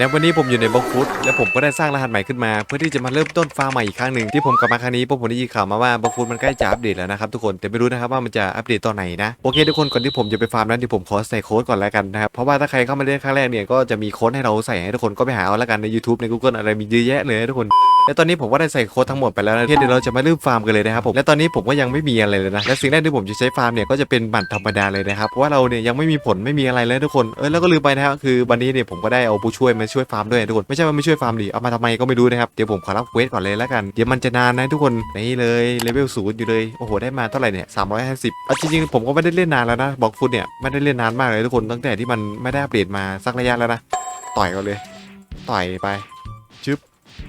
ในวันนี้ผมอยู่ในบล็อกฟุตและผมก็ได้สร้างรหัสใหม่ขึ้นมา เพื่อที่จะมาเริ่มต้นฟาร์มใหม่อีกครั้งหนึ่งที่ผมกลับมาครั้งนี้เพราะผมได้ยินข่าวมาว่าบล็อกฟุตมันใกล้จะอัปเดตแล้วนะครับทุกคนแต่ไม่รู้นะครับว่ามันจะอัปเดตตอนไหนนะโอเคทุกคนก่อนที่ผมจะไปฟาร์มนั้นที่ผมขอใส่โค้ดก่อนแล้วกันนะครับเพราะว่าถ้าใครเข้ามาเล่นครั้งแรกเนี่ยก็จะมีโค้ดให้เราใส่ให้ทุกคนก็ไปหาเอาแล้วกันใน YouTube ใน Google อะไรมีเยอะแยะเลยทุกคนและตอนนี้ผมก็ได้ใส่โค้ดทั้งหมดไปแล้วนะเดี๋ยวเราจะมาเริ่มฟาร์มกันเลยนะครับผมและตอนนี้ผมก็ยังไม่มีอะไรเลยนะและสิ่งแรกที่ผมจะใช้ฟาร์มเนี่ยก็จะเป็นบัตรธรรมดาเลยนะครับเพราะว่าเราเนี่ยยังไม่มีผลไม่มีอะไรเลยทุกคนเออแล้วก็ลืมไปนะครับคือวันนี้เนี่ยผมก็ได้เอาผู้ช่วยมาช่วยฟาร์มด้วยทุกคนไม่ใช่ว่าไม่ช่วยฟาร์มดิเอามาทำไมก็ไม่รู้นะครับเดี๋ยวผมขอรับเวสก่อนเลยแล้วกันเดี๋ยวมันจะนานนะทุกคนนี่เลยเลเวลศูนย์อยู่เลยโอ้โหได้มาเท่าไหร่เนี่ยสามร้อยห้าสิบจริงๆผมก็ไม่ได้เล่นนานแล้วนะบอกฟุตเนี่ยไม่ได้เล่นนานมากเลยทุกคนตั้งแต่ที่มันไม่ได้อัปเดตมาสักระยะแล้วนะต่อยกันเลย ต่อยไปชึบ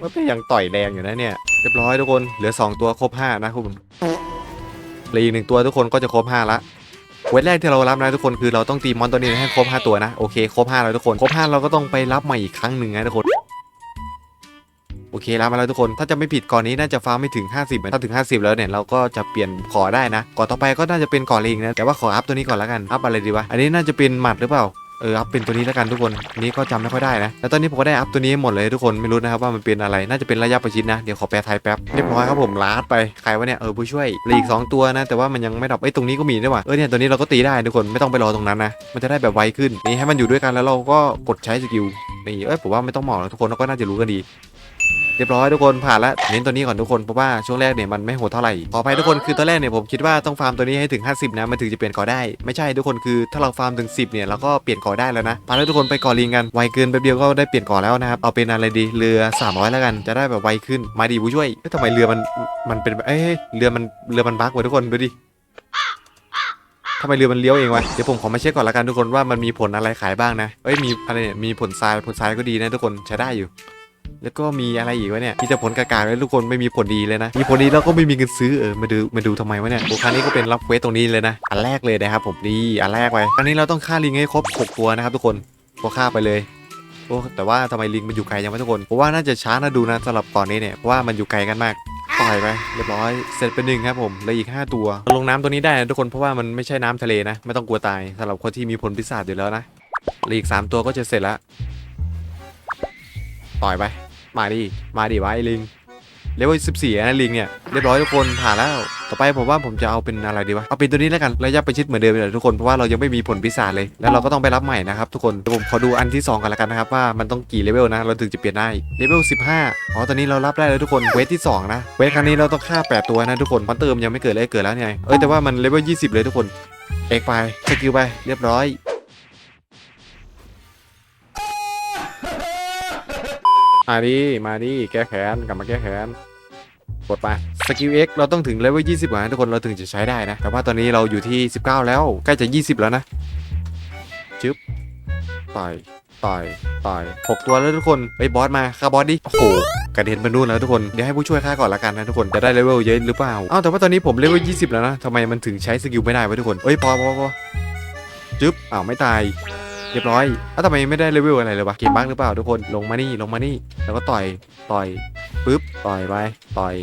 ว่าเป็นอยังต่อยแรงอยู่นะเนี่ยเรียบร้อยทุกคนเหลือ 2 ตัวครบ 5 นะคุณเหลืออีกหนึ่งตัวทุกคนก็จะครบ 5 ละเวทแรกที่เรารับนะทุกคนคือเราต้องตีมอนตัวนี้ให้ครบ 5 ตัวนะโอเคครบ5แล้วทุกคนครบ5เราก็ต้องไปรับใหม่อีกครั้งหนึ่งนะทุกคนโอเครับมาแล้วทุกคน ถ้าจะไม่ผิดก่อนนี้น่าจะฟ้าไม่ถึง 50ถ้าถึง 50 แล้วเนี่ยเราก็จะเปลี่ยนขอได้นะก่อนต่อไปก็น่าจะเป็นก่อนเลงนะแต่ว่าขออัพตัวนี้ก่อนแล้วกันอัพอะไรดีวะอันนี้น่าจะเป็นหมัดหรือเปล่า เอออัพเป็นตัวนี้แล้วกันทุกคนอันนี้ก็จำไม่ค่อยได้นะแล้วตอนนี้ผมก็ได้อัพตัวนี้หมดเลยทุกคนไม่รู้นะครับว่ามันเป็นอะไรน่าจะเป็นระยะประชิดนะเดี๋ยวขอแปลไทยแป๊บเรียบร้อยครับผมลาดไปใครวะเนี่ยเออผู้ช่วยอีกสองตัวนะแต่ว่ามันยังไม่ดับเอ้ยตรงนี้ก็มีด้วยว่ะเออเนี่ยตัวนี้เราก็ตีได้ทุกคนไม่ต้องไปรอตรงนั้นนะมันจะได้แบบไวขึ้นนี่ให้มันอยู่ด้วยกันแล้วเราก็กดใช้สกิลนี่เอ้ยผมว่าไม่ต้องหมอกแล้วทุกคนเราก็น่าจะรู้กันดี เรียบร้อยทุกคนผ่านแล้วเน้นตัวนี้ก่อนทุกคนเพราะว่าช่วงแรกเนี่ยมันไม่โหดเท่าไหร่ขออภัยทุกคนคือตอนแรกเนี่ยผมคิดว่าต้องฟาร์มตัวนี้ให้ถึง 50 นะมันถึงจะเปลี่ยนก่อได้ไม่ใช่ทุกคนคือถ้าเราฟาร์มถึง 10เนี่ยเราก็เปลี่ยนก่อได้แล้วนะพาแล้วทุกคนไปก่อลิงกันไวเกินแป๊บเดียวก็ได้เปลี่ยนก่อแล้วนะครับเอาเป็นอะไรดีเรือ 300 แล้วกันจะได้แบบไวขึ้นมาดีผู้ช่วยเอ้ยทำไมเรือมันมันเป็นเอ้ยเรือมันเรือมันบั๊กวะทุกคนดูดิทำไมเรือมันเลี้ยวเองวะ เดี๋ยวผมขอมาเช็คก่อนละกันทุกคนว่ามันมีผลอะไรขายบ้างนะ เอ้ยมีอะไรเนี่ยมีผลทรายผลทรายก็ดีนะทุกคนใช้ได้อยู่ แล้วก็มีอะไรอีกวะเนี่ยมีแต่ผลกากาเลยทุกคนไม่มีผลดีเลยนะ มีผลดีแล้วก็ไม่มีเงินซื้อเออมาดูมาดูทำไมวะเนี่ยโอ้ครั้งนี้ก็เป็นรับเควสตรงนี้เลยนะอันแรกเลยนะครับผมดีอันแรกไปครั้งนี้เราต้องฆ่าลิงให้ครบ6ตัวนะครับทุกคนพอฆ่าไปเลยโอ้แต่ว่าทำไมลิงมันอยู่ไกลยังวะทุกคนเพราะว่าน่าจะช้านะดูนะสำหรับตอนนี้เนี่ยเพราะว่ามันอยู่ไกลกันมากปล่อยไปเรียบร้อยเสร็จเป็นหนึ่งครับผมเหลืออีก 5 ตัว ลงน้ำตัวนี้ได้นะทุกคนเพราะว่ามันไม่ใช่น้ำทะเลนะ ไม่ต้องกลัวตายสำหรับคนที่มีผลพิศาจอยู่แล้วนะเหลืออีก 3 ตัวก็จะเสร็จแล้วปล่อยไป มาดิ มาดิวะไอ้ลิงเลเวล14นะลิงเนี่ยเรียบร้อยทุกคนผ่านแล้ว ต่อไปผมว่าผมจะเอาเป็นอะไรดีวะ เอาเป็นตัวนี้แล้วกันระยะไปชิดเหมือนเดิมเลยทุกคน เพราะว่าเรายังไม่มีผลพิศาจเลย แล้วเราก็ต้องไปรับใหม่นะครับทุกคนเดี๋ยวผมขอดูอันที่ 2 กันละกันนะครับว่ามันต้องกี่เลเวลนะ เราถึงจะเปลี่ยนได้ เลเวล15อ๋อ ตอนนี้เรารับได้แล้วทุกคน เวทที่ 2 นะ เวทครั้งนี้เราต้องฆ่า8ตัวนะทุกคนมอนเตอร์มยังไม่เกิดเลยเกิดแล้วเนี่ยเอ้ยแต่ว่ามันเลเวล20เลยทุกคน เอกไปสกิลไป เรียบร้อย มาดิ มาดิ แก้แค้น กลับมาแก้แค้น กดไป สกิล X เราต้องถึงเลเวล20ก่อนนะทุกคน เราถึงจะใช้ได้นะ แต่ว่าตอนนี้เราอยู่ที่ 19 แล้ว ใกล้จะ 20 แล้วนะ จึ๊บ ต่อยต่อยต่อย6ตัวแล้วทุกคนไปบอสมาฆ่าบอสดิ โอ้โหกระเด็นไปนู่นแล้วทุกคน เดี๋ยวให้ผู้ช่วยฆ่าก่อนละกันนะทุกคน จะได้เลเวลเยอะหรือเปล่า อ้าวแต่ว่าตอนนี้ผมเลเวล20 แล้วนะทำไมมันถึงใช้สกิลไม่ได้วะทุกคน เอ้ยพอพอพอจึ๊บ อ้าวไม่ตาย เรียบร้อยอ้าวทำไมไม่ได้เลเวลอะไรเลยวะ เกมบ้างหรือเปล่าทุกคน ลงมานี่ ลงมานี่ แล้วก็ต่อย ต่อย ปึ๊บ ต่อยไป ต่อย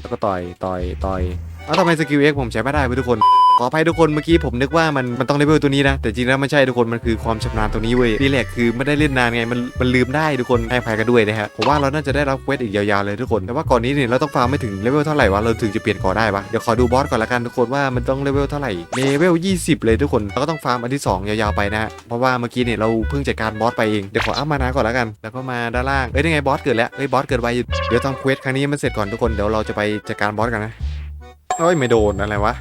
แล้วก็ต่อย ต่อย ต่อย เอาทำไมสกิลเอ็กผมใช้ไม่ได้เว้ยทุกคน ขออภัยทุกคนเมื่อกี้ผมนึกว่ามันมันต้องเลเวลตัวนี้นะ แต่จริงแล้วไม่ใช่ทุกคนมันคือความชำนาญตัวนี้เว้ยนี่แหละคือไม่ได้เล่นนานไงมันมันลืมได้ทุกคนให้อภัยกันด้วยนะฮะผมว่าเราน่าจะได้รับเควสอีกยาวๆเลยทุกคน แต่ว่าก่อนนี้เนี่ยเราต้องฟาร์มไม่ถึงเลเวลเท่าไหร่วะเราถึงจะเปลี่ยนก่อได้ปะเดี๋ยวขอดูบอสก่อนละกันทุกคนว่ามันต้องเลเวลเท่าไหร่เลเวล 20 เลยทุกคนเราก็ต้องฟาร์มอันที่สองยาวๆไปนะฮะเพราะว่าเมื่อกี้เนี่ยเราเพิ่งจัดการบอสไปเองเดี๋ยวขออัพมานาก่อนละกัน แล้วก็มาด้านล่างเอ้ยนี่ไงบอสเกิดแล้วเอ้ยบอสเกิดไวอยู่เดี๋ยวทำเควสครั้งนี้มันเสร็จก่อนทุกคนเดี๋ยวเราจะไปจัดการบอสกันนะ เอ้ยไม่โดนอะไรวะ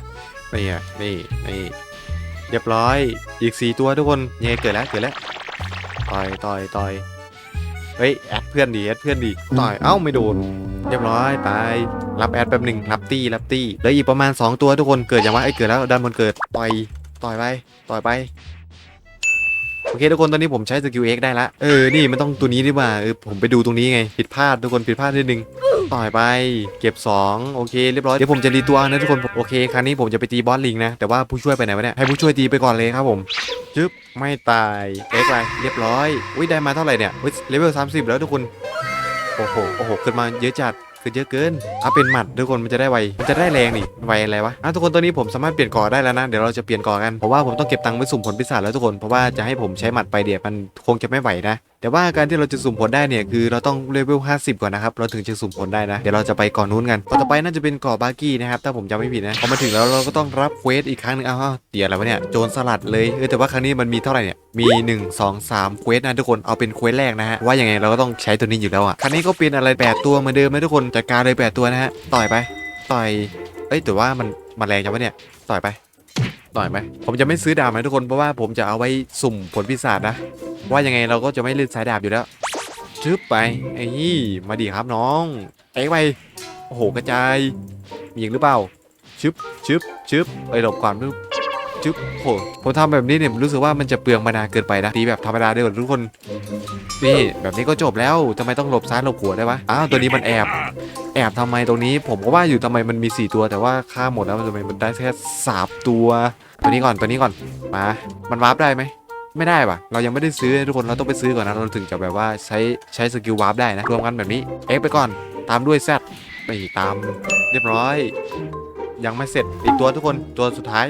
นี่อะนี่นี่เรียบร้อยอีกสี่ตัวทุกคนเย่เกิดแล้วเกิดแล้วต่อยต่อยต่อยเฮ้ยแอดเพื่อนดีแอดเพื่อนดีต่อยเอ้าไม่โดนเรียบร้อยไปรับแอดแป๊บหนึ่งรับตี้รับตี้เหลืออีกประมาณ 2 ตัวทุกคนเกิดอย่างว่าไอ้เกิดแล้วดันบนเกิดต่อยต่อยไปต่อยไป โอเคทุกคนตอนนี้ผมใช้สกิลเอ็กได้ละเออนี่มันต้องตัวนี้ดีกว่าเออผมไปดูตรงนี้ไงผิดพลาดทุกคนผิดพลาดนิดนึงต่อยไปเก็บ 2 โอเคเรียบร้อยเดี๋ยวผมจะรีตัวนะทุกคนโอเคครั้งนี้ผมจะไปตีบอสลิงนะแต่ว่าผู้ช่วยไปไหนวะเนี่ยให้ผู้ช่วยตีไปก่อนเลยครับผมจึ๊บไม่ตายเอ็กไปเรียบร้อยอุ้ยได้มาเท่าไหร่เนี่ยอุ้ยเลเวล30 แล้วทุกคนโอ้โหโอ้โหขึ้นมาเยอะจัด คือเยอะเกินเอาเป็นหมัดทุกคนมันจะได้ไวมันจะได้แรงนี่ไวอะไรวะอะทุกคนตอนนี้ผมสามารถเปลี่ยนก่อได้แล้วนะเดี๋ยวเราจะเปลี่ยนก่อกันเพราะว่าผมต้องเก็บตังค์ไว้สุ่มผลพิศาจแล้วทุกคนเพราะว่าจะให้ผมใช้หมัดไปเดี๋ยวมันคงจะไม่ไหวนะ แต่ว่าการที่เราจะสุ่มผลได้เนี่ยคือเราต้องเลเวล 50 ก่อนนะครับ เราถึงจะสุ่มผลได้นะ เดี๋ยวเราจะไปก่อนนู้นกันก่อนต่อไปน่าจะเป็นเกาะบาร์กี้นะครับ ถ้าผมจำไม่ผิดนะ พอมาถึงแล้วเราก็ต้องรับเควสอีกครั้งหนึงอ้าวเดี๋ยวอะไรวะเนี่ย โจรสลัดเลยเออแต่ว่าครั้งนี้มันมีเท่าไหร่เนี่ย มี 1 2 3เควสนะทุกคน เอาเป็นเควสแรกนะฮะ ว่ายังไงเราก็ต้องใช้ตัวนี้อยู่แล้วอะ ครั้งนี้ก็เป็นอะไรแปดตัวเหมือนเดิมไหมทุกคน จัดการเลยแปดตัวนะฮะ ต่อยไป ต่อย เอ้ยแต่ว่ามันมันแรงจังวะเนี่ย ต่อยไป ต่อยไหมผมจะไม่ซื้อดาบนะทุกคน เพราะว่าผมจะเอาไว้สุ่มผลพิศาจนะ ว่ายังไงเราก็จะไม่เล่นสายดาบอยู่แล้วชึบไปไอ้นี่มาดีครับน้องเอ็กไปโอ้โหกระจายมีอีกหรือเปล่าชึบชึบชึบไอ้หลบก่อนปึ๊บชึบโอ้โหผมทำแบบนี้เนี่ยรู้สึกว่ามันจะเปลืองมานาเกินไปนะตีแบบธรรมดาเดียวทุกคนนี่แบบนี้ก็จบแล้วทำไมต้องหลบซ้ายหลบขวาได้วะอ้าวตัวนี้มันแอบ แอบทำไมตรงนี้ ผมก็ว่าอยู่ทำไมมันมี 4 ตัวแต่ว่าฆ่าหมดแล้วทำไมมันได้แค่สามตัวตัวนี้ก่อนตัวนี้ก่อนมา มันวาร์ปได้ไหม ไม่ได้ป่ะ เรายังไม่ได้ซื้อทุกคนเราต้องไปซื้อก่อนนะเราถึงจะแบบว่าใช้ใช้สกิลวาร์ปได้นะรวมกันแบบนี้เอ็กไปก่อนตามด้วยแซดไปตามเรียบร้อย ยังไม่เสร็จอีกตัวทุกคนตัวสุดท้าย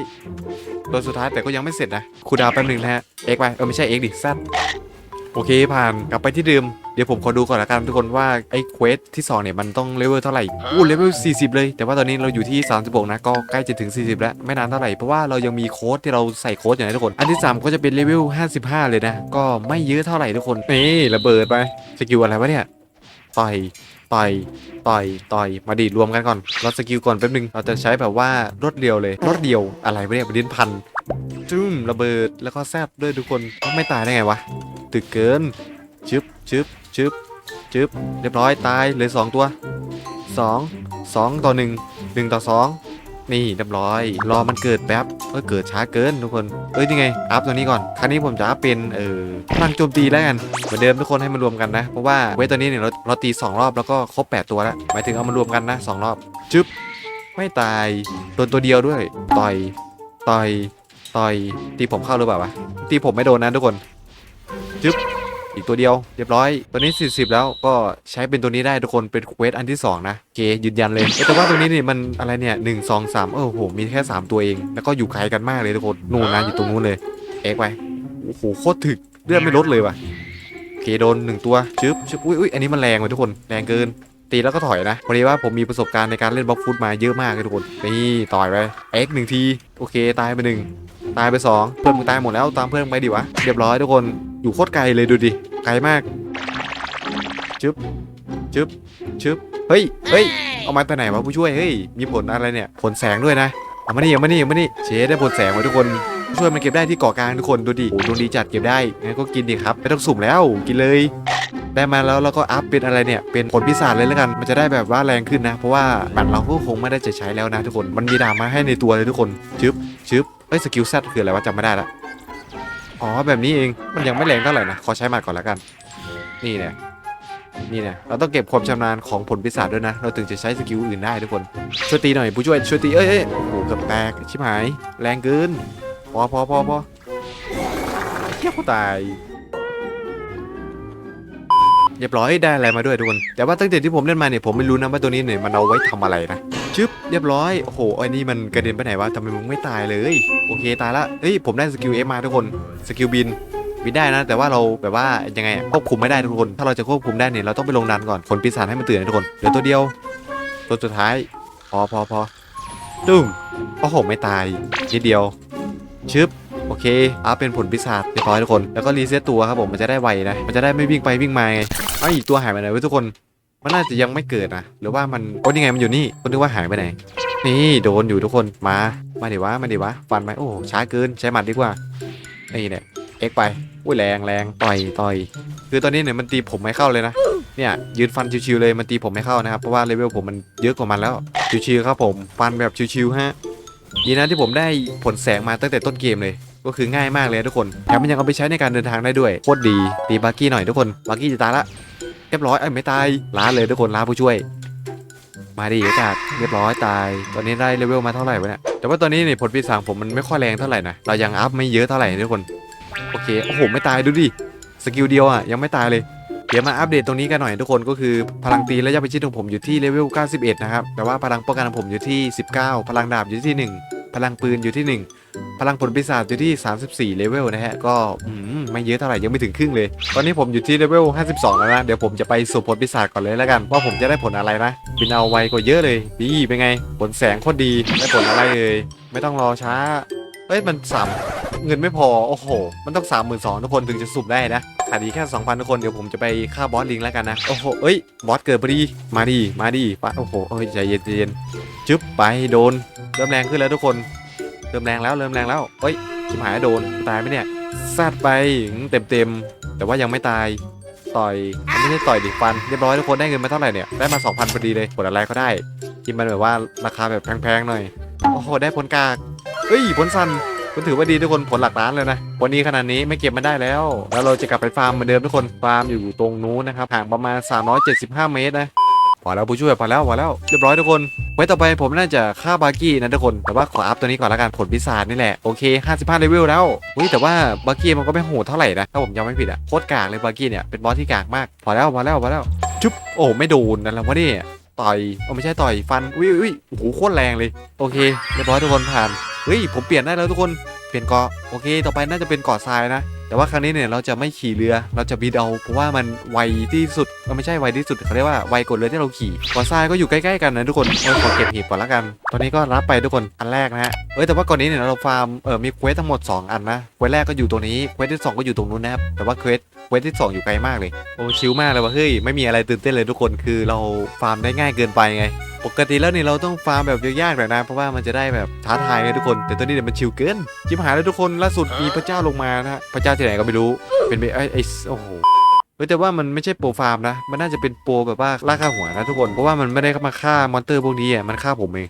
ตัวสุดท้ายแต่ก็ยังไม่เสร็จนะคูดาวแป๊บหนึ่งนะฮะเอ็กไปเออไม่ใช่เอ็กดิแซด โอเคผ่านกลับไปที่เดิมเดี๋ยวผมขอดูก่อนละกันทุกคนว่าไอ้เควสที่2เนี่ยมันต้องเลเวลเท่าไหร่อู้เลเวล40 เลย แต่ว่าตอนนี้เราอยู่ที่36นะก็ใกล้จะถึง 40 แล้วไม่นานเท่าไหร่เพราะว่าเรายังมีโค้ดที่เราใส่โค้ดอยู่นะทุกคน อันที่ 3 ก็จะเป็นเลเวล55 เลยนะ ก็ไม่เยอะเท่าไหร่ทุกคนนี่ระเบิดไปสกิลอะไรวะเนี่ยต่อยต่อยต่อยต่อยมาดีรวมกันก่อนเราสกิลก่อนแป๊บนึงเราจะใช้แบบว่ารถเดียวเลยรถเดียวอะไรวะเนี่ยดินพันจุ้มระเบิดแล้วก็แซดด้วยทุกคนไม่ตายได้ไงวะ ตึกเกินชึบชึบชึบชึบเรียบร้อยตายเหลือสองตัวสองสองต่อหนึ่งหนึ่งต่อสองนี่เรียบร้อย รอมันเกิดแป๊บก็เกิดช้าเกินทุกคนเอ้ยนี่ไงอัพตัวนี้ก่อนครั้งนี้ผมจะอัพเป็นเออพลังโจมตีแล้วกันเหมือนเดิมทุกคนให้มันรวมกันนะ เพราะว่าเวทตัวนี้เนี่ยเราเราตี2รอบแล้วก็ครบ 8 ตัวแล้วหมายถึงเอามารวมกันนะ 2 รอบชึบไม่ตายโดนตัวเดียวด้วย ต่อย ต่อย ต่อย ตีผมเข้าหรือเปล่าวะตีผมไม่โดนนะทุกคน จึ๊บอีกตัวเดียวเรียบร้อยตัวนี้ 40 แล้วก็ใช้เป็นตัวนี้ได้ทุกคนเป็นเควสอันที่ 2 นะโอเคยืนยันเลย แต่ว่าตัวนี้นี่มันอะไรเนี่ยหนึ่งสองสามเออโห มีแค่ 3 ตัวเอง แล้วก็อยู่ไกลกันมากเลยทุกคนนู่นนะอยู่ตรงนู้นเลย เอ็กไปโอ้โหโคตรถึกเลือดไม่ลดเลยว่ะโอเคโดนหนึ่งตัวชึบชึบอุ้ยอุ้ยอันนี้มันแรงเลยทุกคนแรงเกิน ตีแล้วก็ถอยนะพอดีว่าผมมีประสบการณ์ในการเล่นบล็อกฟุตมาเยอะมากเลยทุกคนนี่ต่อยไปเอ็กหนึ่งทีโอเคตายไปหนึ่งตายไปสองเพื่อนมึงตายหมดแล้วตามเพื่อนไปดิวะเรียบร้อยทุกคน อยู่โคตรไกลเลยดูดิ ไกลมากชึบชึบชึบเฮ้ย เฮ้ย เอามาแต่ไหนวะผู้ช่วย เฮ้ย มีผลอะไรเนี่ย ผลแสงด้วยนะ เอามานี่เอามานี่เอามานี่เชได้ผลแสงไว้ทุกคนผู้ช่วยมันเก็บได้ที่เกาะกลางทุกคนดูดิโอ้ดวงดีจัดเก็บได้ งั้นก็กินดิครับ ไม่ต้องสุ่มแล้ว กินเลย ได้มาแล้วเราก็อัพเป็นอะไรเนี่ย เป็นผลพิศาจเลยแล้วกัน มันจะได้แบบว่าแรงขึ้นนะ เพราะว่าบัตรเราก็คงไม่ได้จะใช้แล้วนะทุกคน มันมีดาบมาให้ในตัวเลยทุกคนชึบชึบเอ้ย สกิลแซดคืออะไรวะจำไม่ได้ละ อ๋อแบบนี้เองมันยังไม่แรงเท่าไหร่นะขอใช้หมัดก่อนแล้วกัน นี่เนี่ยนี่เนี่ยเราต้องเก็บความชำนาญของผลปีศาจด้วยนะ เราถึงจะใช้สกิลอื่นได้ทุกคนช่วยตีหน่อยผู้ช่วยช่วยตีเอ้ยเอ้ยโอ้โหเกือบแตกชิบหาย แรงเกินพอพอพอพอเทียบตายเรียบร้อยได้อะไรมาด้วยทุกคน แต่ว่าตั้งแต่ที่ผมเล่นมาเนี่ยผมไม่รู้นะว่าตัวนี้เนี่ยมันเอาไว้ทำอะไรนะ เรียบร้อย โอ้โหไอ้นี่มันกระเด็นไปไหนวะทำไมมึงไม่ตายเลย โอเคตายละเฮ้ยผมได้สกิลเอฟมาทุกคน สกิลบินบินได้นะ แต่ว่าเราแบบว่ายังไงอะควบคุมไม่ได้ทุกคน ถ้าเราจะควบคุมได้เนี่ยเราต้องไปลงดันก่อนผลปีศาจให้มันตื่นนะทุกคนเหลือตัวเดียวตัวสุดท้าย พอพอพอตึ้งโอ้โหไม่ตายนิดเดียวชึบโอเคเอาเป็นผลปีศาจเรียบร้อยทุกคน แล้วก็รีเซ็ตตัวครับผมมันจะได้ไวนะ มันจะได้ไม่วิ่งไปวิ่งมาไงเอ้าอีกตัวหายไปไหนวะทุกคน มันน่าจะยังไม่เกิดนะหรือว่ามันโอ้ยังไงมันอยู่นี่คนนึกว่าหายไปไหน นี่โดนอยู่ทุกคนมามาดิวะมาดิวะฟันไหมโอ้ช้าเกินใช้หมัดดีกว่านี่เนี่ยเอ็กไปอุ้ยแรงแรงต่อยต่อยคือตอนนี้เนี่ยมันตีผมไม่เข้าเลยนะเนี่ยยืนฟันชิวๆเลยมันตีผมไม่เข้านะครับเพราะว่าเลเวลผมมันเยอะกว่ามันแล้วชิวๆครับผมฟันแบบชิวๆฮะดีนะที่ผมได้ผลแสงมาตั้งแต่ต้นเกมเลยก็คือง่ายมากเลยทุกคนแถมมันยังเอาไปใช้ในการเดินทางได้ด้วยโคตรดีตีบาร์กี้หน่อยทุกคนบาร์กี้จะตายละ รียบร้อยเอ้ไม่ตายล้าเลยทุกคนล้าผู้ช่วย มาดิโอกาสเรียบร้อยตาย ตอนนี้ได้เลเวลมาเท่าไหร่วะเนี่ยแต่ว่าตอนนี้เนี่ยผลปีศาจผมมันไม่ค่อยแรงเท่าไหร่นะเรายังอัพไม่เยอะเท่าไหร่ทุกคนโอเคโอ้โหไม่ตายดูดิสกิลเดียวอะยังไม่ตายเลยเดี๋ยวมาอัปเดตตรงนี้กันหน่อยทุกคนก็คือพลังตีและยาพิชิตของผมอยู่ที่เลเวล91 นะครับ แต่ว่าพลังป้องกันของผมอยู่ที่ 19 พลังดาบอยู่ที่ 1 พลังปืนอยู่ที่พลังผลปีศาจอยู่ที่ 34 เลเวลนะฮะ ก็ไม่เยอะเท่าไหร่ยังไม่ถึงครึ่งเลย ตอนนี้ผมอยู่ที่เลเวล 52 แล้วนะ เดี๋ยวผมจะไปสู่ผลปีศาจก่อนเลยแล้วกัน ว่าผมจะได้ผลอะไรนะ บินเอาไวกว่าเยอะเลยดีเป็นไง ผลแสงโคตรดี ได้ผลอะไรเลย ไม่ต้องรอช้า เอ้ยมันสามเงินไม่พอโอ้โห มันต้อง32,000ทุกคนถึงจะสุ่มได้นะขาดอีกแค่2,000ทุกคนเดี๋ยวผมจะไปฆ่าบอสลิงแล้วกันนะโอ้โหเอ้ยบอสเกิดพอดีมาดีมาดีปะโอ้โหเอ้ยใจเย็นใจเย็นจึ๊บไปโดน เริ่มแรงขึ้นแล้วทุกคน เริ่มแรงแล้วเริ่มแรงแล้วเอ้ยชิบหายโดนตายไหมเนี่ยซาดไปเต็มเต็มๆแต่ว่ายังไม่ตายต่อยไม่ใช่ต่อยดิฟันเรียบร้อยทุกคนได้เงินมาเท่าไหร่เนี่ยได้มา2,000พอดีเลยผลอะไรก็ได้ที่มันแบบว่าราคาแบบแพงๆหน่อยโอ้โหได้ผลกาก ฮ้ยผลสันคุณถือว่าดีทุกคนผลหลักล้านเลยนะวันนี้ขนาดนี้ไม่เก็บมาได้แล้ว แล้วเราจะกลับไปฟาร์มเหมือนเดิมทุกคนฟาร์มอยู่ตรงนู้นนะครับห่างประมาณ 375 เมตรนะพอแล้วผู้ช่วยพอแล้วพอแล้วเรียบร้อยทุกคน ไว้ต่อไปผมน่าจะฆ่าบาร์กี้นะทุกคน แต่ว่าขออัพตัวนี้ก่อนละกันผลพิศาจนี่แหละ โอเค 55เลเวลแล้วเฮ้ยแต่ว่าบาร์กี้มันก็ไม่โหดเท่าไหร่นะ ถ้าผมจำไม่ผิดอะโคตรกากเลยบาร์กี้เนี่ยเป็นบอสที่กากมาก พอแล้วพอแล้วพอแล้วจุ๊บโอ้ไม่โดนนั่นและวะเนี่ยต่อยโอ้ไม่ใช่ต่อยฟันอุ้ยอุ้ยโอ้โหโคตรแรงเลย โอเคเรียบร้อยทุกคนผ่าน เฮ้ยผมเปลี่ยนได้แล้วทุกคนเปลี่ยนเกาะโอเค ต่อไปน่าจะเป็นเกาะทรายนะ แต่ว่าครั้งนี้เนี่ยเราจะไม่ขี่เรือเราจะบินเอาเพราะว่ามันไวที่สุดเออไม่ใช่ไวที่สุดเขาเรียกว่าไวกว่าเรือที่เราขี่เกาะทรายก็อยู่ใกล้ๆกันนะทุกคนเออขอเก็บหีบก่อนละกัน ตอนนี้ก็รับไปทุกคนอันแรกนะฮะเอ้ยแต่ว่าก่อนนี้เนี่ยเราฟาร์มเออมีเควสทั้งหมด 2 อันนะเควสแรกก็อยู่ตรงนี้เควสที่ 2 ก็อยู่ตรงนู้นนะครับแต่ว่าเควส ควสที่ 2 อยู่ไกลมากเลย โอ้ชิลมากเลยว่ะเฮ้ยไม่มีอะไรตื่นเต้นเลยทุกคนคือเราฟาร์มได้ง่ายเกินไปไง ปกติแล้วเนี่ยเราต้องฟาร์มแบบยากๆหน่อยนะเพราะว่ามันจะได้แบบท้าทายไงทุกคน แต่ตัวนี้เนี่ยมันชิลเกินชิบหายแล้วทุกคนล่าสุดมีพระเจ้าลงมานะฮะพระเจ้าที่ไหนก็ไม่รู้เป็นไปไอ้ไอ้โอ้โหเฮ้ยแต่ว่ามันไม่ใช่โปรฟาร์มนะ มันน่าจะเป็นโปรแบบว่าล่าฆ่าหัวนะทุกคน เพราะว่ามันไม่ได้เข้ามาฆ่ามอนเตอร์พวกนี้อะ มันฆ่าผมเอง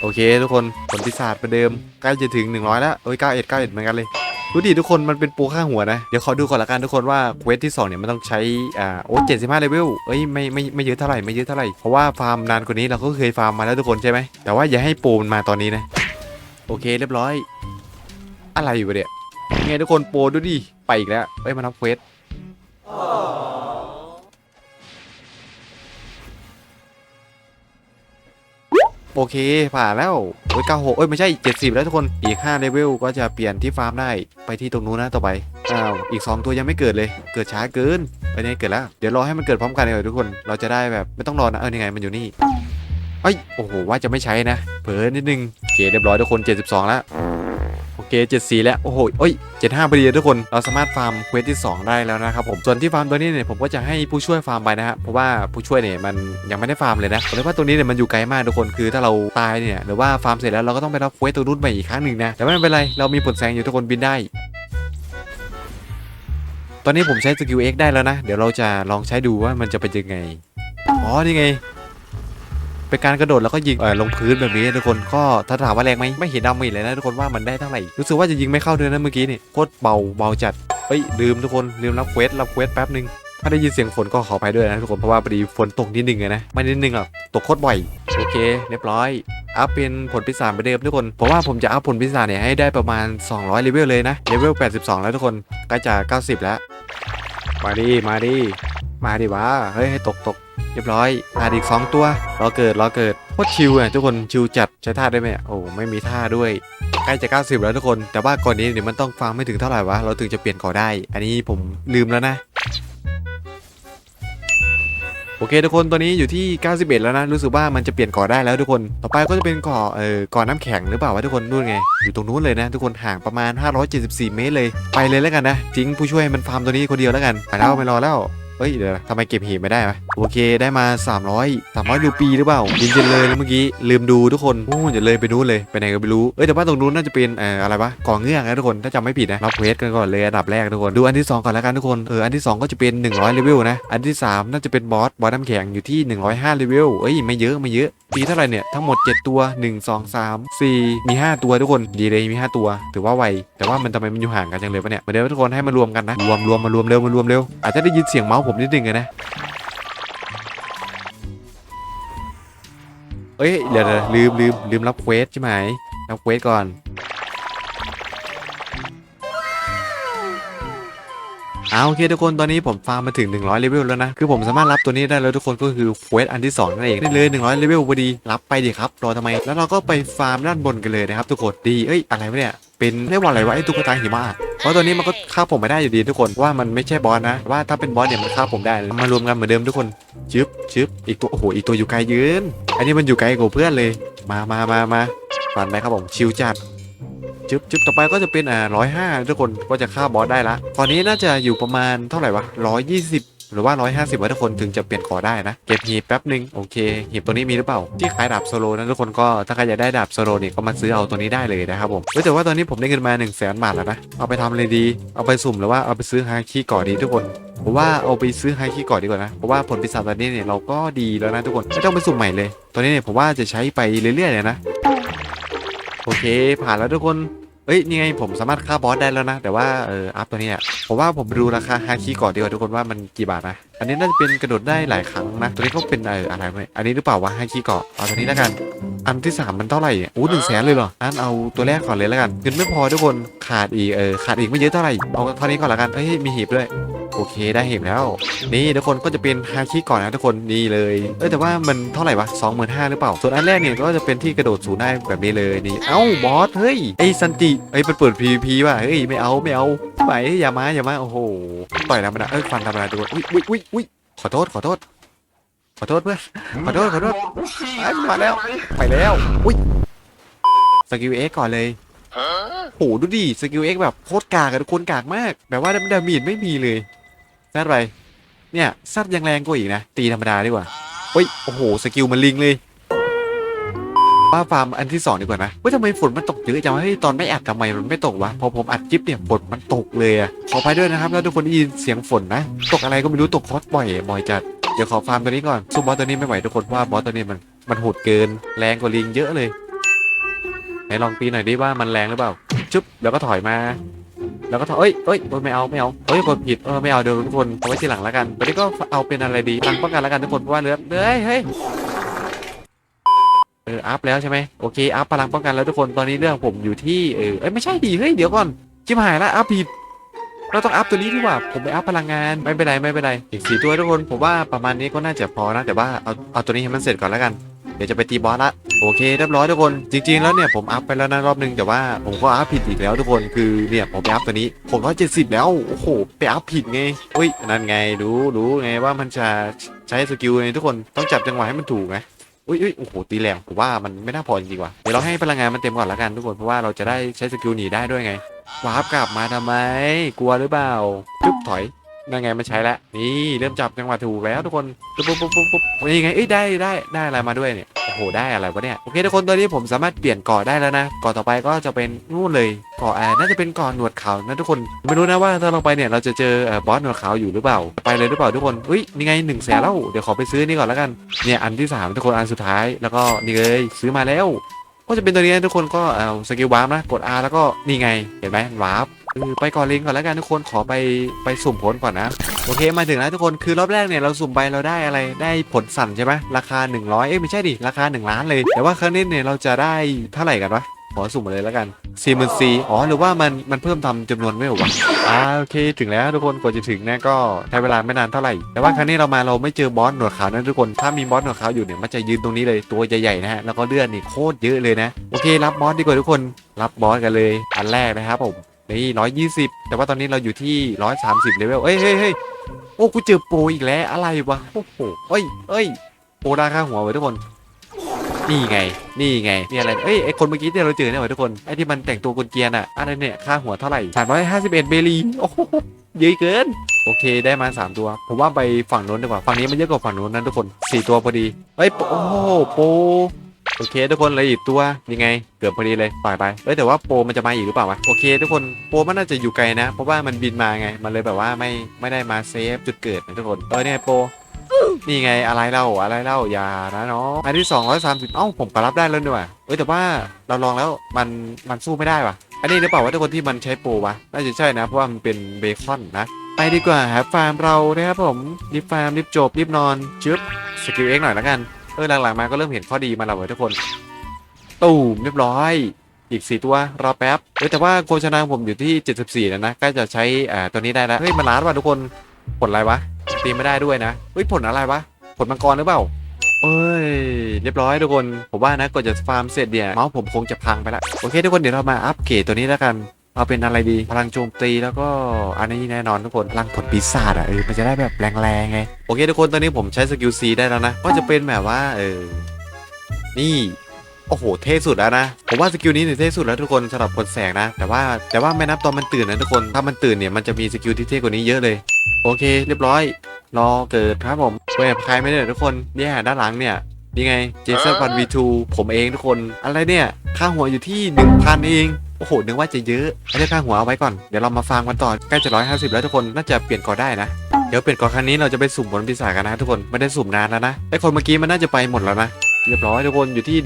โอเค ทุกคน ผลปีศาจประเดิม ใกล้จะถึง 100 แล้วเอ้ย91 91เหมือนกันเลย ดูดิทุกคนมันเป็นปรฆ่างหัวนะ เดี๋ยวขอดูก่อนละกันทุกคนว่าเควสที่2เนี่ยมันต้องใช้อ่าโอ้75เลเวลเอ้ยไม่ไม่ไม่เยอะเท่าไหร่ไม่เยอะเท่าไหร่เพราะว่าฟาร์มนานกว่านี้เราก็เคยฟาร์มมาแล้วทุกคนใช่ไหมแต่ว่าอย่าให้ปรมันมาตอนนี้นะโอเคเรียบร้อย อะไรอยู่เนี่ยไงทุกคนโปรดูดิไปอีกแล้วเอ้ยมาทำเควสโอเคผ่านแล้ว โอ้ย96เอ้ยไม่ใช่70แล้วทุกคนอีก5เลเวลก็จะเปลี่ยนที่ฟาร์มได้ไปที่ตรงนู้นนะต่อไปอ้าวอีก 2 ตัวยังไม่เกิดเลย เกิดช้าเกินไปไหนเกิดแล้วเดี๋ยวรอให้มันเกิดพร้อมกันเลยทุกคนเราจะได้แบบไม่ต้องรอนะเออนี่ไงมันอยู่นี่เอ้ยโอ้โหว่าจะไม่ใช้นะ เผลอนิดนึงโอเคเรียบร้อยทุกคน 72 แล้วโอเค 74 แล้วโอ้โหเอ้ย 75พอดีทุกคนเราสามารถฟาร์มเควสที่ 2 ได้แล้วนะครับผมส่วนที่ฟาร์มตัวนี้เนี่ยผมก็จะให้ผู้ช่วยฟาร์มไปนะฮะเพราะว่าผู้ช่วยเนี่ยมันยังไม่ได้ฟาร์มเลยนะเพราะว่าตรงนี้เนี่ยมันอยู่ไกลมากทุกคนคือถ้าเราตายเนี่ยหรือว่าฟาร์มเสร็จแล้วเราก็ต้องไปรับเควสตัวนู้นใหม่อีกครั้งหนึ่งนะแต่ไม่เป็นไรเรามีผลแสงอยู่ทุกคนบินได้ตอนนี้ผมใช้สกิล X ได้แล้วนะ เดี๋ยวเราจะลองใช้ดูว่ามันจะเป็นยังไง อ๋อ นี่ไง เป็นการกระโดดแล้วก็ยิงเออลงพื้นแบบนี้ทุกคนก็ถ้าถามว่าแรงไหมไม่เห็นดาเมจเลยนะทุกคนว่ามันได้เท่าไหร่รู้สึกว่าจะยิงไม่เข้าด้วยนะเมื่อกี้นี่โคตรเบาเบาจัดเฮ้ยลืมทุกคนลืมรับเควสรับเควสแป๊บนึงถ้าได้ยินเสียงฝนก็ขออภัยด้วยนะทุกคนเพราะว่าพอดีฝนตกนิดนึงไงนะไม่นิดนึงหรอกตกโคตรบ่อยโอเคเรียบร้อยอัพเป็นผลพิศาจไปเดิมทุกคนเพราะว่าผมจะอัพผลพิศาจเนี่ยให้ได้ประมาณ 200เลเวลเลยนะเลเวล82 แล้วทุกคนใกล้จะ90 แล้ว มาดิมาดิมาดิวะเฮ้ยให้ตกตก เรียบร้อยขาดอีก 2 ตัวรอเกิดรอเกิดโคตรชิวอะทุกคนชิวจัดใช้ท่าได้ไหมโอ้ไม่มีท่าด้วยใกล้จะ 90 แล้วทุกคน แต่ว่าก่อนนี้เดี๋ยวมันต้องฟังไม่ถึงเท่าไหร่วะเราถึงจะเปลี่ยนก่อได้ อันนี้ผมลืมแล้วนะโอเคทุกคนตอนนี้อยู่ที่ 91 แล้วนะ รู้สึกว่ามันจะเปลี่ยนก่อได้แล้วทุกคน ต่อไปก็จะเป็นก่อเอ่อก่อน้ำแข็งหรือเปล่าวะทุกคนนู่นไง อยู่ตรงนู้นเลยนะ ทุกคนห่างประมาณ 574 เมตรเลย ไปเลยแล้วกันนะทิ้งผู้ช่วยมันฟาร์มตัวนี้คนเดียวแล้วกัน ไปแล้วไม่รอแล้ว เฮ้ยเดี๋ยวนะทำไมเก็บหีบไม่ได้ไหมโอเคได้มา 300 300รูปีหรือเปล่ายินเจนเลยแล้วเมื่อกี้ลืมดูทุกคนโอ้อย่าเลยไปนู้นเลยไปไหนก็ไม่รู้เอ้ยแต่ว่าตรงนู้นน่าจะเป็นเอ่ออะไรวะก่อเงื่อนนะทุกคนถ้าจำไม่ผิดนะรับเควสกันก่อนเลยอันดับแรกทุกคนดูอันที่ 2 ก่อนแล้วกันทุกคนเอออันที่ 2 ก็จะเป็น 100เลเวลนะอันที่ 3 น่าจะเป็นบอสบอสน้ำแข็งอยู่ที่ 105เลเวลเอ้ยไม่เยอะไม่เยอะ ปีเท่าไหร่เนี่ยทั้งหมด 7 ตัว 1 2 3 4 มี 5 ตัวทุกคนดีเลยมี 5 ตัว ถือว่าไวแต่ว่ามันทำไมมันอยู่ห่างกันจังเลยวะเนี่ยมาเดี๋ยวทุกคนให้มารวมกันนะรวมรวมมารวมเร็วมารวมเร็วอาจจะได้ยินเสียงเมาส์ผมนิดนึงนะเอ้ยเดี๋ยวเดี๋ยวลืมลืมลืมรับเควสใช่ไหมรับเควสก่อน เอาโอเคทุกคนตอนนี้ผมฟาร์มมาถึง 100เลเวลแล้วนะ คือผมสามารถรับตัวนี้ได้แล้วทุกคนก็คือเควสอันที่2นั่นเองได้เลย 100เลเวลพอดีรับไปดิครับรอทำไม แล้วเราก็ไปฟาร์มด้านบนกันเลยนะครับทุกคนดีเอ้ยอะไรวะเนี่ยเป็นเรียกว่าอะไรวะไอ้ตุ๊กตาหิมะเพราะตัวนี้มันก็ฆ่าผมไม่ได้อยู่ดีทุกคนว่ามันไม่ใช่บอสนะว่าถ้าเป็นบอสเนี่ยมันฆ่าผมได้มารวมกันเหมือนเดิมทุกคนชึบชึบอีกตัวโอ้โหอีกตัวอยู่ไกลยืนอันนี้มันอยู่ไกลกว่าเพื่อนเลย มามามามาฟันไหมครับผมชิวจัด จึ๊บจึ๊บต่อไปก็จะเป็นอ่าร้อยห้าทุกคนก็จะฆ่าบอสได้ละ ตอนนี้น่าจะอยู่ประมาณเท่าไหร่วะร้อยยี่สิบหรือว่าร้อยห้าทุกคนถึงจะเปลี่ยนขอได้นะ เก็บหีบแป๊บหนึ่งโอเค หีบตัวนี้มีหรือเปล่า ที่ขายดาบโซโลนะทุกคนก็ถ้าใครอยากได้ดาบโซโลเนี่ยก็มาซื้อเอาตัวนี้ได้เลยนะครับผมแต่ว่าตอนนี้ผมได้เงินมา1นึ่งแสนบาทแล้วนะ เอาไปทำอะไรดี เอาไปสุ่มหรือว่าเอาไปซื้อฮาคิก่อดีทุกคนผมว่าเอาไปซื้อไฮคิก่อนดีกว่านะ เพราะว่าผลปีศาจตอนนี้เนี่ยเราก็ดีแล้วนะทุกคนไม่ต้องไปสุ่มใหม่เลย ตอนนี้เนี่ยผมว่าจะใช้ไปเรื่อยๆเลยนะ โอเค ผ่านแล้วทุกคน เอ้ยนี่ไงผมสามารถฆ่าบอสได้แล้วนะ แต่ว่าเอออัพตัวนี้อะผมว่าผมดูราคาฮาคิก่อนดีกว่าทุกคนว่ามันกี่บาทนะ อันนี้น่าจะเป็นกระโดดได้หลายครั้งนะ ตัวนี้ก็เป็นเอออะไรไหมอันนี้หรือเปล่าวะฮาคิเกาะเอาตัวนี้แล้วกัน อันที่สามมันเท่าไหร่อะอู้หนึ่งแสนเลยเหรออันเอาตัวแรกก่อนเลยแล้วกันเงินไม่พอทุกคนขาดอีกเออขาดอีกไม่เยอะเท่าไหร่เอาเท่านี้ก่อนละกันเอ้ยมีหีบด้วยโอเคได้เห็นแล้ว นี่ทุกคนก็จะเป็นฮาคิก่อนนะทุกคนนี่เลย เอ้แต่ว่ามันเท่าไหร่วะสองหมื่นห้าหรือเปล่า ส่วนอันแรกเนี่ยก็จะเป็นที่กระโดดสูงได้แบบนี้เลยนี่เอ้าบอสเฮ้ยไอ้ซันจิไอ้ยมันเปิด PVP ว่ะเฮ้ยไม่เอาไม่เอา ไปอย่ามาอย่ามาโอ้โหต่อยธรรมดาเอ้ยฟันธรรมดาทุกคนอุ้ยอุ้ยอุ้ยอุ้ยขอโทษขอโทษ ขอโทษเพื่อนขอโทษขอโทษไอ้ยมาแล้วไปแล้วอุ้ยสกิลเอ็กก่อนเลยโหดูดิสกิลเอ็กแบบโคตรกากอะทุกคนกากมาก แบบว่าดามีดไม่มีเลยซัดไปเนี่ยซัดยังแรงกว่าอีกนะตีธรรมดาดีกว่าเฮ้ยโอ้โหสกิลมันลิงเลย ป้าฟาร์มอันที่สองดีกว่านะเฮ้ยทำไมฝนมันตกเยอะจังวะเฮ้ยตอนไม่อัดทำไมมันไม่ตกวะพอผมอัดคลิปเนี่ยฝนมันตกเลยอะขอไปด้วยนะครับแล้วทุกคนได้ยินเสียงฝนนะ ตกอะไรก็ไม่รู้ตกคอสบ่อยบ่อยจัดเดี๋ยวขอฟาร์มตัวนี้ก่อนสู้บอสตัวนี้ไม่ไหวทุกคนว่าบอสตัวนี้มันมันโหดเกิน แรงกว่าลิงเยอะเลยไหนลองตีหน่อยดิว่ามันแรงหรือเปล่าจุ๊บแล้วก็ถอยมาแล้วก็ถอยเอ้ยเอ้ยไม่เอาไม่เอาเอ้ยกดผิดเออไม่เอาเดี๋ยวทุกคนเอาไว้ทีหลังแล้วกันวันนี้ก็เอาเป็นอะไรดีพลังป้องกันแล้วกันทุกคนเพราะว่าเลือดเฮ้ยเฮ้ย เอออัพแล้วใช่ไหมโอเคอัพพลังป้องกันแล้วทุกคนตอนนี้เรื่องผมอยู่ที่เออเอ้ยไม่ใช่ดีเฮ้ยเดี๋ยวก่อนชิบหายละอัพผิดเราต้องอัพตัวนี้ดีกว่าผมไปอัพพลังงานไม่เป็นไรไม่เป็นไรอีกสี่ตัวทุกคนผมว่าประมาณนี้ก็น่าจะพอนะแต่ว่าเอาเอาตัวนี้ให้มันเสร็จก่อนแล้วกันเดี๋ยวจะไปตีบอสละโอเคเรียบร้อยทุกคนจริง ๆ แล้วเนี่ยผมอัพไปแล้วนะรอบนึงแต่ว่าผมก็อัพผิดอีกแล้วทุกคนคือเนี่ยผมไปอัพตัวนี้ผมร้อยเจ็ดสิบแล้วโอ้โหไปอัพผิดไงอุ้ยนั่นไงรู้รู้ไงว่ามันจะใช้สกิลไงทุกคนต้องจับจังหวะให้มันถูกไง อุ้ยอุ้ยโอ้โหตีแรงผมว่ามันไม่น่าพอจริงๆว่ะเดี๋ยวเราให้พลังงานมันเต็มก่อนละกันทุกคนเพราะว่าเราจะได้ใช้สกิลหนีได้ด้วยไงวาร์ปกลับมาทำไม กลัวหรือเปล่าจุ๊บถอย นั่นไงมันใช้แล้วนี่เริ่มจับจังหวะถูกแล้วทุกคนปุ๊บปุ๊บปุ๊บปุ๊บปุ๊บนี่ไงเอ้ยได้ได้ได้อะไรมาด้วยเนี่ยโอ้โหได้อะไรวะเนี่ยโอเคทุกคนตอนนี้ผมสามารถเปลี่ยนเกาะได้แล้วนะเกาะต่อไปก็จะเป็นนู่นเลยเกาะแอร์น่าจะเป็นเกาะหนวดขาวนะทุกคนไม่รู้นะว่าถ้าเราไปเนี่ยเราจะเจอบอสหนวดขาวอยู่หรือเปล่าไปเลยหรือเปล่าทุกคนอุ้ยนี่ไงหนึ่งแสนแล้วเดี๋ยวขอไปซื้อนี่ก่อนแล้วกันเนี่ยอันที่สามทุกคนอันสุดท้ายแล้วก็นี่เลยซื้อมาแล้วก็จะเป็นตัวนี้ทุกคนก็เอาสกิลวาร์ปนะกด R แล้วก็นี่ไงเห็นไหมวาร์ป เออไปก่อนเลงก่อนแล้วกันทุกคนขอไปไปสุ่มผลก่อนนะ โอเคมาถึงแล้วทุกคนคือรอบแรกเนี่ยเราสุ่มไปเราได้อะไรได้ผลสั่นใช่ไหมราคา 100 เอ้ยไม่ใช่ดิราคา 1 ล้านเลย แต่ว่าครั้งนี้เนี่ยเราจะได้เท่าไหร่กันวะขอสุ่มมาเลยแล้วกัน4 0 0 0 0อ๋อหรือว่ามันมันเพิ่มทำจำนวนไม่หรอวะอ่าโอเคถึงแล้วทุกคนกว่าจะถึงเนี่ยก็ใช้เวลาไม่นานเท่าไหร่ แต่ว่าครั้งนี้เรามาเราไม่เจอบอสหนวดขาวนะทุกคนถ้ามีบอสหนวดขาวอยู่เนี่ยมันจะยืนตรงนี้เลยตัวใหญ่ๆนะฮะแล้วก็เลือดนี่โคตรเยอะเลยนะโอเครับบอสดีกว่าทุกคนรับบอสกันเลยอันแรกนะครับผม นี่ร้อยยี่สิบแต่ว่าตอนนี้เราอยู่ที่ร้อยสามสิบเลเวลเอ้ยเฮ้ยเฮ้ยโอ้กูเจอโปรอีกแล้วอะไรวะโอ้โหเอ้ยเอ้ยโปรราคาหัวไว้ทุกคนนี่ไง นี่ไงนี่อะไร เอ้ย ไอคนเมื่อกี้ที่เราเจอเนี่ยไว้ทุกคน ไอที่มันแต่งตัวกุนเกียนอะอะไรเนี่ย ค่าหัวเท่าไหร่สามร้อยห้าสิบเอ็ดเบลีโอ้โหเยอะเกิน โอเค ได้มาสามตัว ผมว่าไปฝั่งโน้นดีกว่า ฝั่งนี้มันเยอะกว่าฝั่งโน้นนะทุกคนสี่ตัวพอดีเอ้ย โอ้โห โปร โอเค ทุกคนเลยอีกตัวยังไง เกือบพอดีเลยปล่อยไปเอ้ยแต่ว่าโปมันจะมาอีกหรือเปล่าวะโอเค ทุกคนโปมันน่าจะอยู่ไกลนะ เพราะว่ามันบินมาไง มันเลยแบบว่าไม่ไม่ได้มาเซฟจุดเกิดนะทุกคนเออเนี่ยโปนี่ไงอะไรเล่าอะไรเล่าอย่านะเนาะอันที่สองร้อยสามสิบเอ้าผมก็รับได้แล้วด้วยว่ะเอ้ยแต่ว่าเราลองแล้วมันมันสู้ไม่ได้ว่ะ อันนี้หรือเปล่าว่าทุกคนที่มันใช้โปวะน่าจะใช่นะ เพราะว่ามันเป็นเบคอนนะไปดีกว่าครับฟาร์มเรานะครับผมรีบฟาร์มรีบจบรีบนอนจึ๊บสกิลเอ็กหน่อยแล้วกัน เออหลังๆมาก็เริ่มเห็นข้อดีมาแล้วเว้ยทุกคนตูมเรียบร้อย อีกสี่ตัวรอแป๊บเอ้ยแต่ว่าโฆษณาผมอยู่ที่ 74 แล้วนะใกล้จะใช้อ่าตัวนี้ได้แล้วเฮ้ยมันล้านว่ะทุกคนผลอะไรวะตีไม่ได้ด้วยนะเฮ้ยผลอะไรวะผลมังกรหรือเปล่าเอ้ยเรียบร้อยทุกคน ผมว่านะก่อนจะฟาร์มเสร็จเนี่ยเมาส์ผมคงจะพังไปละโอเคทุกคนเดี๋ยวเรามาอัปเกรดตัวนี้แล้วกัน เอาเป็นอะไรดี พลังโจมตีแล้วก็อันนี้แน่นอนทุกคนพลังผลปีศาจอะเออมันจะได้แบบแรงๆไงโอเคทุกคนตอนนี้ผมใช้สกิล C ได้แล้วนะ ก็จะเป็นแบบว่าเออนี่โอ้โห เท่สุดแล้วนะ ผมว่าสกิลนี้เนี่ยเท่สุดแล้วทุกคนสำหรับคนแสงนะ แต่ว่าแต่ว่าไม่นับตอนมันตื่นนะทุกคน ถ้ามันตื่นเนี่ยมันจะมีสกิลที่เท่กว่านี้เยอะเลย โอเค เรียบร้อย รอเกิดครับผมเว้ยใครไม่ได้ทุกคนเนี่ยด้านหลังเนี่ย นี่ไงเจสันพันวีทูผมเองทุกคนอะไรเนี่ยค่าหัวอยู่ที่1,000เองโอ้โหนึกว่าจะเยอะไม่ได้ค่าหัวเอาไว้ก่อนเดี๋ยวเรามาฟังกันต่อใกล้จะ150 แล้วทุกคนน่าจะเปลี่ยนก่อนได้นะเดี๋ยวเปลี่ยนก่อนครั้งนี้เราจะไปสุ่มบนปีศาจกันนะทุกคนไม่ได้สุ่มนานแล้วนะไอคนเมื่อกี้มันน่าจะไปหมดแล้วนะเรียบร้อยทุกคนอยู่ที่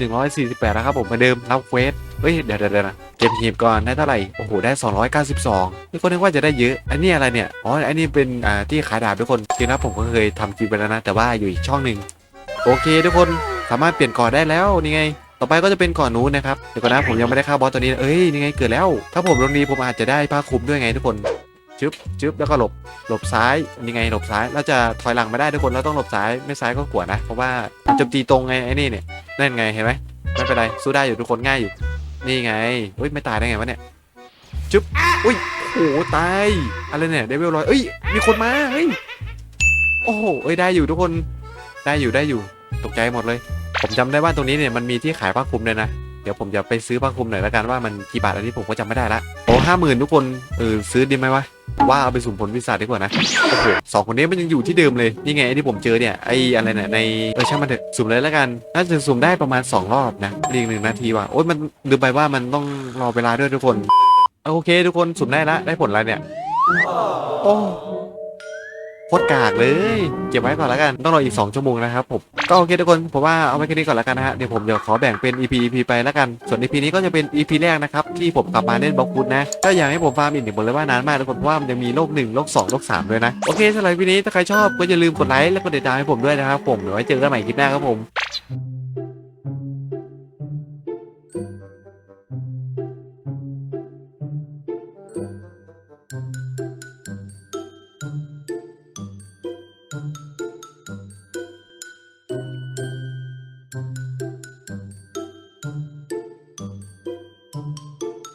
148 แล้วครับผมเหมือนเดิมรับเควสเฮ้ยเดี๋ยวเดี๋ยวเดี๋ยวนะเก็บหีบก่อนได้เท่าไหร่โอ้โหได้ 292นี่คนนึกว่าจะได้เยอะ อันนี้อะไรเนี่ยอ๋ออันนี้เป็นอ่าที่ขายดาบทุกคนจริงนะผมก็เคยทำคลิปไปแล้วนะ แต่ว่าอยู่อีกช่องหนึ่ง โอเค ทุกคนสามารถเปลี่ยนก่อได้แล้วนี่ไง ต่อไปก็จะเป็นก่อนนู้นนะครับเดี๋ยวก่อนนะผมยังไม่ได้ฆ่าบอสตัวนี้เอ้ยนี่ไงเกิดแล้ว ถ้าผมลงดีผมอาจจะได้ผ้าคลุมด้วยไงทุกคนชึบชึบแล้วก็หลบหลบซ้ายนี่ไงหลบซ้ายเราจะถอยหลังไม่ได้ทุกคนเราต้องหลบซ้ายไม่ซ้ายก็ขวานะเพราะว่าจมตีตรงไงไอ้นี่เนี่ยนั่นไงเห็นไหมไม่เป็นไรสู้ได้อยู่ทุกคนง่ายอยู่นี่ไงเฮ้ยไม่ตายได้ไงวะเนี่ยจึ๊บอุ้ยโอ้โหตายอะไรเนี่ยเดวิลรอยเอ้ยมีคนมาเฮ้ยโอ้โหเอ้ยได้อยู่ทุกคนได้อยู่ได้อยู่ ตกใจหมดเลย ผมจำได้ว่าตรงนี้เนี่ยมันมีที่ขายผ้าคลุมเลยนะ เดี๋ยวผมจะไปซื้อผ้าคลุมหน่อยละกันว่ามันกี่บาทอันนี้ผมก็จำไม่ได้ละโอ้ห้าหมื่นทุกคนเออซื้อดีไหมวะว่าเอาไปสุ่มผลวิสาดีกว่านะโอ้โหสองคนนี้มันยังอยู่ที่เดิมเลย นี่ไงไอ้ที่ผมเจอเนี่ย ไอ้อะไรเนี่ยในเออช่างมันเถอะสุ่มเลยแล้วกัน น่าจะสุ่มได้ประมาณ 2 รอบนะเรียงหนึ่งนาทีว่ะ โอ๊ยมันลืมไปว่ามันต้องรอเวลาด้วยทุกคน โอเค ทุกคนสุ่มได้ละ ได้ผลอะไรเนี่ย โอ้ โคตรกากเลยเก็บไว้ก่อนแล้วกันต้องรออีก 2 ชั่วโมงนะครับผมก็โอเคทุกคนผมว่าเอาไว้แค่นี้ก่อนแล้วกันนะฮะเดี๋ยวผมเดี๋ยวขอแบ่งเป็น EP EP ไปแล้วกันส่วน EP นี้ก็จะเป็น EP แรกนะครับที่ผมกลับมาเล่นบล็อกฟุตนะก็อยากให้ผมฟาร์มอีกหนึ่งบอกเลยว่านานมากทุกคนเพราะว่ามันยังมีโลก1โลก2โลก3ด้วยนะโอเคสำหรับวันนี้ถ้าใครชอบก็อย่าลืมกดไลค์และกดติดตามให้ผมด้วยนะครับผมเดี๋ยวไว้เจอกันใหม่คลิปหน้าครับผม